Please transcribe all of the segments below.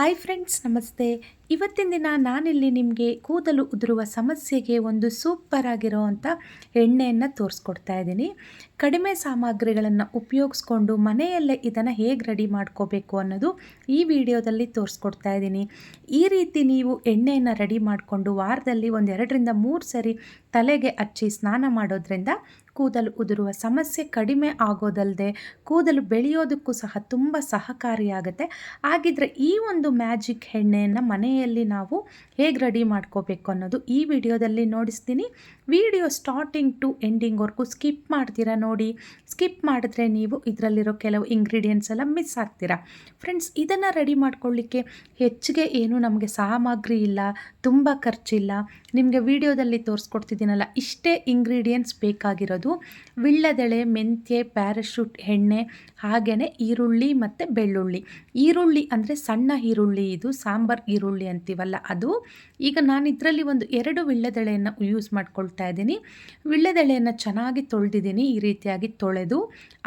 Hi friends ನಮಸ್ತೆ. ಇವತ್ತಿನ ದಿನ ನಾನಿಲ್ಲಿ ನಿಮಗೆ ಕೂದಲು ಉದುರುವ ಸಮಸ್ಯೆಗೆ ಒಂದು ಸೂಪರ್ ಆಗಿರೋವಂಥ ಎಣ್ಣೆಯನ್ನು ತೋರಿಸ್ಕೊಡ್ತಾ ಇದ್ದೀನಿ. ಕಡಿಮೆ ಸಾಮಗ್ರಿಗಳನ್ನು ಉಪಯೋಗಿಸ್ಕೊಂಡು ಮನೆಯಲ್ಲೇ ಇದನ್ನು ಹೇಗೆ ರೆಡಿ ಮಾಡ್ಕೋಬೇಕು ಅನ್ನೋದು ಈ ವಿಡಿಯೋದಲ್ಲಿ ತೋರಿಸ್ಕೊಡ್ತಾ ಇದ್ದೀನಿ. ಈ ರೀತಿ ನೀವು ಎಣ್ಣೆಯನ್ನು ರೆಡಿ ಮಾಡಿಕೊಂಡು ವಾರದಲ್ಲಿ ಒಂದು ಎರಡರಿಂದ ಮೂರು ಸರಿ ತಲೆಗೆ ಹಚ್ಚಿ ಸ್ನಾನ ಮಾಡೋದ್ರಿಂದ ಕೂದಲು ಉದುರುವ ಸಮಸ್ಯೆ ಕಡಿಮೆ ಆಗೋದಲ್ಲದೆ ಕೂದಲು ಬೆಳೆಯೋದಕ್ಕೂ ಸಹ ತುಂಬ ಸಹಕಾರಿಯಾಗುತ್ತೆ. ಹಾಗಿದ್ರೆ ಈ ಒಂದು ಮ್ಯಾಜಿಕ್ ಎಣ್ಣೆಯನ್ನು ಮನೆಯಲ್ಲಿ ನಾವು ಹೇಗೆ ರೆಡಿ ಮಾಡ್ಕೋಬೇಕು ಅನ್ನೋದು ಈ ವಿಡಿಯೋದಲ್ಲಿ ನೋಡಿಸ್ತೀನಿ. ವಿಡಿಯೋ ಸ್ಟಾರ್ಟಿಂಗ್ ಟು ಎಂಡಿಂಗ್ವರೆಗೂ ಸ್ಕಿಪ್ ಮಾಡ್ತೀರಾ ನೋಡಿ. ಸ್ಕಿಪ್ ಮಾಡಿದ್ರೆ ನೀವು ಇದರಲ್ಲಿರೋ ಕೆಲವು ಇಂಗ್ರೀಡಿಯೆಂಟ್ಸ್ ಎಲ್ಲ ಮಿಸ್ ಆಗ್ತೀರಾ. ಫ್ರೆಂಡ್ಸ್ ಇದನ್ನು ರೆಡಿ ಮಾಡ್ಕೊಳ್ಳಿಕ್ಕೆ ಹೆಚ್ಚಿಗೆ ಏನು ನಮಗೆ ಸಾಮಗ್ರಿ ಇಲ್ಲ, ತುಂಬ ಖರ್ಚಿಲ್ಲ. ನಿಮಗೆ ವಿಡಿಯೋದಲ್ಲಿ ತೋರಿಸ್ಕೊಡ್ತಿದ್ದೀನಲ್ಲ, ಇಷ್ಟೇ ಇಂಗ್ರೀಡಿಯೆಂಟ್ಸ್ ಬೇಕಾಗಿರೋದು. ವಿಳ್ಳದೆಳೆ, ಮೆಂತ್ಯೆ ಪ್ಯಾರಾಶೂಟ್ ಎಣ್ಣೆ ಹಾಗೆಯೇ ಈರುಳ್ಳಿ ಮತ್ತು ಬೆಳ್ಳುಳ್ಳಿ. ಈರುಳ್ಳಿ ಅಂದರೆ ಸಣ್ಣ ಈರುಳ್ಳಿ ಇದು, ಸಾಂಬಾರ್ ಈರುಳ್ಳಿ ಅಂತೀವಲ್ಲ ಅದು. ಈಗ ನಾನು ಇದರಲ್ಲಿ ಒಂದು ಎರಡು ವಿಳ್ಳದೆಳೆಯನ್ನು ಯೂಸ್ ಮಾಡ್ಕೊಳ್ತಾ ಇದ್ದೀನಿ. ವಿಳ್ಳೆದೆಳೆಯನ್ನು ಚೆನ್ನಾಗಿ ತೊಳೆದಿದ್ದೀನಿ, ಈ ರೀತಿಯಾಗಿ ತೊಳೆದು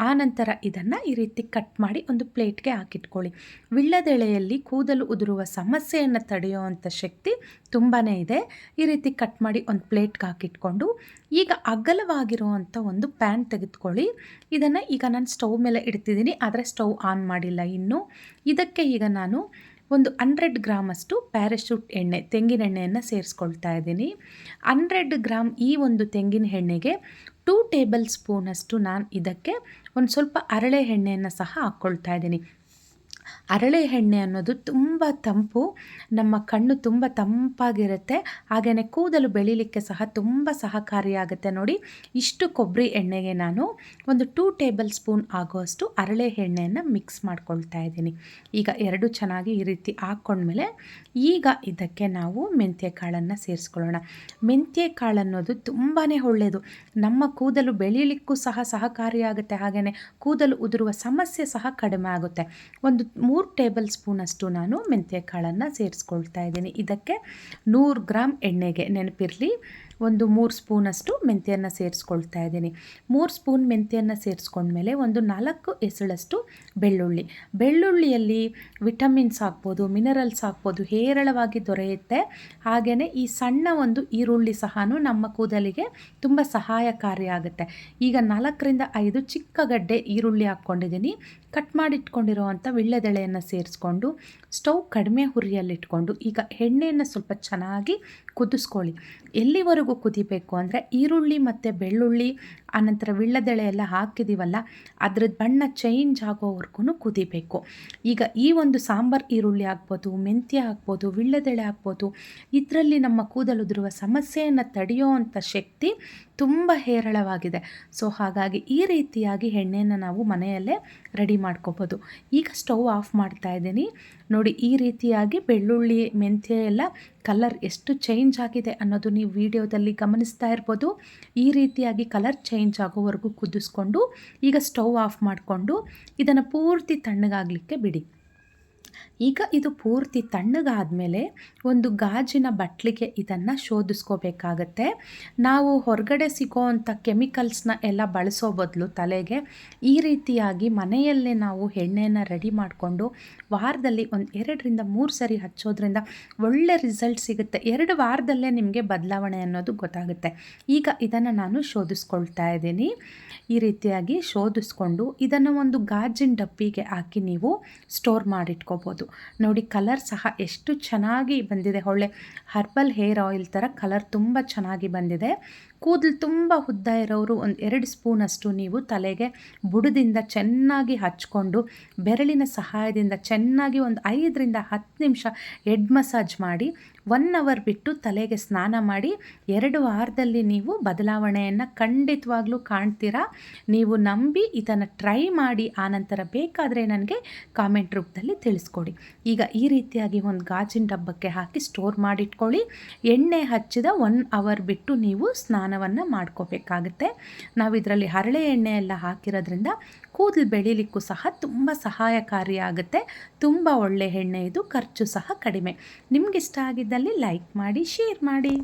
ಆನಂತರ ಇದನ್ನು ಈ ರೀತಿ ಕಟ್ ಮಾಡಿ ಒಂದು ಪ್ಲೇಟ್ಗೆ ಹಾಕಿಟ್ಕೊಳ್ಳಿ. ವಿಳ್ಳೆದೆಳೆಯಲ್ಲಿ ಕೂದಲು ಉದುರುವ ಸಮಸ್ಯೆಯನ್ನು ತಡೆಯುವಂಥ ಶಕ್ತಿ ತುಂಬಾ ಇದೆ. ಈ ರೀತಿ ಕಟ್ ಮಾಡಿ ಒಂದು ಪ್ಲೇಟ್ಗೆ ಹಾಕಿಟ್ಕೊಂಡು, ಈಗ ಅಗಲವಾಗಿರುವಂಥ ಒಂದು ಪ್ಯಾನ್ ತೆಗೆದುಕೊಳ್ಳಿ. ಇದನ್ನು ಈಗ ನಾನು ಸ್ಟವ್ ಮೇಲೆ ಇಡ್ತಿದ್ದೀನಿ, ಆದರೆ ಸ್ಟವ್ ಆನ್ ಮಾಡಿಲ್ಲ ಇನ್ನು. ಇದಕ್ಕೆ ಈಗ ನಾನು ಒಂದು ಹಂಡ್ರೆಡ್ ಗ್ರಾಮಷ್ಟು ಪ್ಯಾರಾಶೂಟ್ ಎಣ್ಣೆ, ತೆಂಗಿನ ಎಣ್ಣೆಯನ್ನು ಸೇರಿಸ್ಕೊಳ್ತಾ ಇದ್ದೀನಿ. ಹಂಡ್ರೆಡ್ ಗ್ರಾಮ್ ಈ ಒಂದು ತೆಂಗಿನ ಎಣ್ಣೆಗೆ ಟೂ ಟೇಬಲ್ ಸ್ಪೂನಷ್ಟು ನಾನು ಇದಕ್ಕೆ ಒಂದು ಸ್ವಲ್ಪ ಅರಳೆ ಎಣ್ಣೆಯನ್ನು ಸಹ ಹಾಕ್ಕೊಳ್ತಾ ಇದ್ದೀನಿ. ಅರಳೆ ಎಣ್ಣೆ ಅನ್ನೋದು ತುಂಬ ತಂಪು, ನಮ್ಮ ಕಣ್ಣು ತುಂಬ ತಂಪಾಗಿರುತ್ತೆ. ಹಾಗೆಯೇ ಕೂದಲು ಬೆಳೀಲಿಕ್ಕೆ ಸಹ ತುಂಬ ಸಹಕಾರಿಯಾಗುತ್ತೆ ನೋಡಿ. ಇಷ್ಟು ಕೊಬ್ಬರಿ ಎಣ್ಣೆಗೆ ನಾನು ಒಂದು ಟೂ ಟೇಬಲ್ ಸ್ಪೂನ್ ಆಗುವಷ್ಟು ಅರಳೆ ಎಣ್ಣೆಯನ್ನು ಮಿಕ್ಸ್ ಮಾಡ್ಕೊಳ್ತಾ ಇದ್ದೀನಿ. ಈಗ ಎರಡು ಚೆನ್ನಾಗಿ ಈ ರೀತಿ ಹಾಕ್ಕೊಂಡ್ಮೇಲೆ ಈಗ ಇದಕ್ಕೆ ನಾವು ಮೆಂತ್ಯ ಕಾಳನ್ನು ಸೇರಿಸ್ಕೊಳ್ಳೋಣ. ಮೆಂತ್ಯ ಕಾಳು ಅನ್ನೋದು ತುಂಬಾ ಒಳ್ಳೆಯದು ನಮ್ಮ ಕೂದಲು ಬೆಳೀಲಿಕ್ಕೂ ಸಹ ಸಹಕಾರಿಯಾಗುತ್ತೆ. ಹಾಗೆಯೇ ಕೂದಲು ಉದುರುವ ಸಮಸ್ಯೆ ಸಹ ಕಡಿಮೆ ಆಗುತ್ತೆ. ಒಂದು ಮೂರು ಟೇಬಲ್ ಸ್ಪೂನಷ್ಟು ನಾನು ಮೆಂತ್ಯ ಕಾಳನ್ನು ಸೇರಿಸ್ಕೊಳ್ತಾ ಇದ್ದೀನಿ. ಇದಕ್ಕೆ ನೂರು ಗ್ರಾಮ್ ಎಣ್ಣೆಗೆ ನೆನಪಿರಲಿ. ಒಂದು ಮೂರು ಸ್ಪೂನಷ್ಟು ಮೆಂತ್ಯನ ಸೇರಿಸ್ಕೊಳ್ತಾ ಇದ್ದೀನಿ. ಮೂರು ಸ್ಪೂನ್ ಮೆಂತ್ಯನ್ನು ಸೇರಿಸ್ಕೊಂಡ್ಮೇಲೆ ಒಂದು ನಾಲ್ಕು ಎಸಳಷ್ಟು ಬೆಳ್ಳುಳ್ಳಿ. ಬೆಳ್ಳುಳ್ಳಿಯಲ್ಲಿ ವಿಟಮಿನ್ಸ್ ಹಾಕ್ಬೋದು ಮಿನರಲ್ಸ್ ಹಾಕ್ಬೋದು ಹೇರಳವಾಗಿ ದೊರೆಯುತ್ತೆ. ಹಾಗೆಯೇ ಈ ಸಣ್ಣ ಒಂದು ಈರುಳ್ಳಿ ಸಹ ನಮ್ಮ ಕೂದಲಿಗೆ ತುಂಬ ಸಹಾಯಕಾರಿಯಾಗುತ್ತೆ ಈಗ ನಾಲ್ಕರಿಂದ ಐದು ಚಿಕ್ಕ ಗಡ್ಡೆ ಈರುಳ್ಳಿ ಹಾಕ್ಕೊಂಡಿದ್ದೀನಿ. ಕಟ್ ಮಾಡಿಟ್ಕೊಂಡಿರುವಂಥ ವಿಳ್ಳೆದೆಳೆಯನ್ನು ಸೇರಿಸ್ಕೊಂಡು, ಸ್ಟವ್ ಕಡಿಮೆ ಹುರಿಯಲ್ಲಿಟ್ಕೊಂಡು, ಈಗ ಎಣ್ಣೆಯನ್ನು ಸ್ವಲ್ಪ ಚೆನ್ನಾಗಿ ಕುದಿಸ್ಕೊಳ್ಳಿ. ಎಲ್ಲಿವರೆಗೂ ಕುದಿಬೇಕು? ಅಂದರೆ ಈರುಳ್ಳಿ ಮತ್ತು ಬೆಳ್ಳುಳ್ಳಿ ಆನಂತರ ವಿಳ್ಳದೆಳೆ ಎಲ್ಲ ಹಾಕಿದ್ದೀವಲ್ಲ ಅದರ ಬಣ್ಣ ಚೇಂಜ್ ಆಗೋವರೆಗೂ ಕುದಿಬೇಕು. ಈಗ ಈ ಒಂದು ಸಾಂಬಾರು ಈರುಳ್ಳಿ ಆಗ್ಬೋದು, ಮೆಂತ್ಯ ಆಗ್ಬೋದು, ವಿಳ್ಳದೆಳೆ ಆಗ್ಬೋದು, ಇದರಲ್ಲಿ ನಮ್ಮ ಕೂದಲುದಿರುವ ಸಮಸ್ಯೆಯನ್ನು ತಡೆಯೋ ಅಂಥ ಶಕ್ತಿ ತುಂಬ ಹೇರಳವಾಗಿದೆ. ಸೊ ಹಾಗಾಗಿ ಈ ರೀತಿಯಾಗಿ ಎಣ್ಣೆಯನ್ನು ನಾವು ಮನೆಯಲ್ಲೇ ರೆಡಿ ಮಾಡ್ಕೋಬೋದು. ಈಗ ಸ್ಟವ್ ಆಫ್ ಮಾಡ್ತಾ ಇದ್ದೀನಿ. ನೋಡಿ, ಈ ರೀತಿಯಾಗಿ ಬೆಳ್ಳುಳ್ಳಿ, ಮೆಂತ್ಯ ಎಲ್ಲ ಕಲರ್ ಎಷ್ಟು ಚೇಂಜ್ ಆಗಿದೆ ಅನ್ನೋದು ನೀವು ವಿಡಿಯೋದಲ್ಲಿ ಗಮನಿಸ್ತಾ ಇರ್ಬೋದು. ಈ ರೀತಿಯಾಗಿ ಕಲರ್ ಚೇಂಜ್ ಆಗೋವರೆಗೂ ಕುದಿಸ್ಕೊಂಡು ಈಗ ಸ್ಟವ್ ಆಫ್ ಮಾಡಿಕೊಂಡು ಇದನ್ನು ಪೂರ್ತಿ ತಣ್ಣಗಾಗಲಿಕ್ಕೆ ಬಿಡಿ. ಈಗ ಇದು ಪೂರ್ತಿ ತಣ್ಣಗಾದಮೇಲೆ ಒಂದು ಗಾಜಿನ ಬಟ್ಲಿಗೆ ಇದನ್ನು ಶೋಧಿಸ್ಕೋಬೇಕಾಗತ್ತೆ. ನಾವು ಹೊರಗಡೆ ಸಿಗೋ ಅಂಥ ಕೆಮಿಕಲ್ಸ್ನ ಎಲ್ಲ ಬಳಸೋ ಬದಲು ತಲೆಗೆ ಈ ರೀತಿಯಾಗಿ ಮನೆಯಲ್ಲೇ ನಾವು ಎಣ್ಣೆಯನ್ನು ರೆಡಿ ಮಾಡಿಕೊಂಡು ವಾರದಲ್ಲಿ ಒಂದು ಎರಡರಿಂದ ಮೂರು ಸರಿ ಹಚ್ಚೋದ್ರಿಂದ ಒಳ್ಳೆ ರಿಸಲ್ಟ್ ಸಿಗುತ್ತೆ. ಎರಡು ವಾರದಲ್ಲೇ ನಿಮಗೆ ಬದಲಾವಣೆ ಅನ್ನೋದು ಗೊತ್ತಾಗುತ್ತೆ. ಈಗ ಇದನ್ನು ನಾನು ಶೋಧಿಸ್ಕೊಳ್ತಾ ಇದ್ದೀನಿ. ಈ ರೀತಿಯಾಗಿ ಶೋಧಿಸ್ಕೊಂಡು ಇದನ್ನು ಒಂದು ಗಾಜಿನ ಡಬ್ಬಿಗೆ ಹಾಕಿ ನೀವು ಸ್ಟೋರ್ ಮಾಡಿಟ್ಕೋಬೋದು ನೋಡಿ ಕಲರ್ ಸಹ ಎಷ್ಟು ಚೆನ್ನಾಗಿ ಬಂದಿದೆ. ಒಳ್ಳೆ ಹರ್ಬಲ್ ಹೇರ್ ಆಯಿಲ್ ಥರ ಕಲರ್ ತುಂಬ ಚೆನ್ನಾಗಿ ಬಂದಿದೆ. ಕೂದಲು ತುಂಬ ಉದ್ದ ಇರೋರು ಒಂದು ಎರಡು ಸ್ಪೂನಷ್ಟು ನೀವು ತಲೆಗೆ ಬುಡದಿಂದ ಚೆನ್ನಾಗಿ ಹಚ್ಕೊಂಡು ಬೆರಳಿನ ಸಹಾಯದಿಂದ ಚೆನ್ನಾಗಿ ಒಂದು ಐದರಿಂದ ಹತ್ತು ನಿಮಿಷ ಎಡ್ ಮಸಾಜ್ ಮಾಡಿ ಒನ್ ಅವರ್ ಬಿಟ್ಟು ತಲೆಗೆ ಸ್ನಾನ ಮಾಡಿ ಎರಡು ವಾರದಲ್ಲಿ ನೀವು ಬದಲಾವಣೆಯನ್ನು ಖಂಡಿತವಾಗ್ಲೂ ಕಾಣ್ತೀರಾ? ನೀವು ನಂಬಿ ಇದನ್ನು ಟ್ರೈ ಮಾಡಿ ಆನಂತರ ಬೇಕಾದರೆ ನನಗೆ ಕಾಮೆಂಟ್ ರೂಪದಲ್ಲಿ ತಿಳಿಸ್ಕೊಡಿ. ಈಗ ಈ ರೀತಿಯಾಗಿ ಒಂದು ಗಾಜಿನ ಡಬ್ಬಕ್ಕೆ ಹಾಕಿ ಸ್ಟೋರ್ ಮಾಡಿಟ್ಕೊಳ್ಳಿ. ಎಣ್ಣೆ ಹಚ್ಚಿದ ಒನ್ ಅವರ್ ಬಿಟ್ಟು ನೀವು ಸ್ನಾನವನ್ನು ಮಾಡ್ಕೋಬೇಕಾಗುತ್ತೆ. ನಾವು ಇದರಲ್ಲಿ ಹರಳೆ ಎಣ್ಣೆ ಎಲ್ಲ ಹಾಕಿರೋದ್ರಿಂದ ಕೂದಲು ಬೆಳೀಲಿಕ್ಕೂ ಸಹ ತುಂಬ ಸಹಾಯಕಾರಿಯಾಗುತ್ತೆ. ತುಂಬ ಒಳ್ಳೆ ಎಣ್ಣೆ ಇದು, ಖರ್ಚು ಸಹ ಕಡಿಮೆ. ನಿಮಗಿಷ್ಟ ಆಗಿದ್ದಲ್ಲಿ ಲೈಕ್ ಮಾಡಿ ಶೇರ್ ಮಾಡಿ.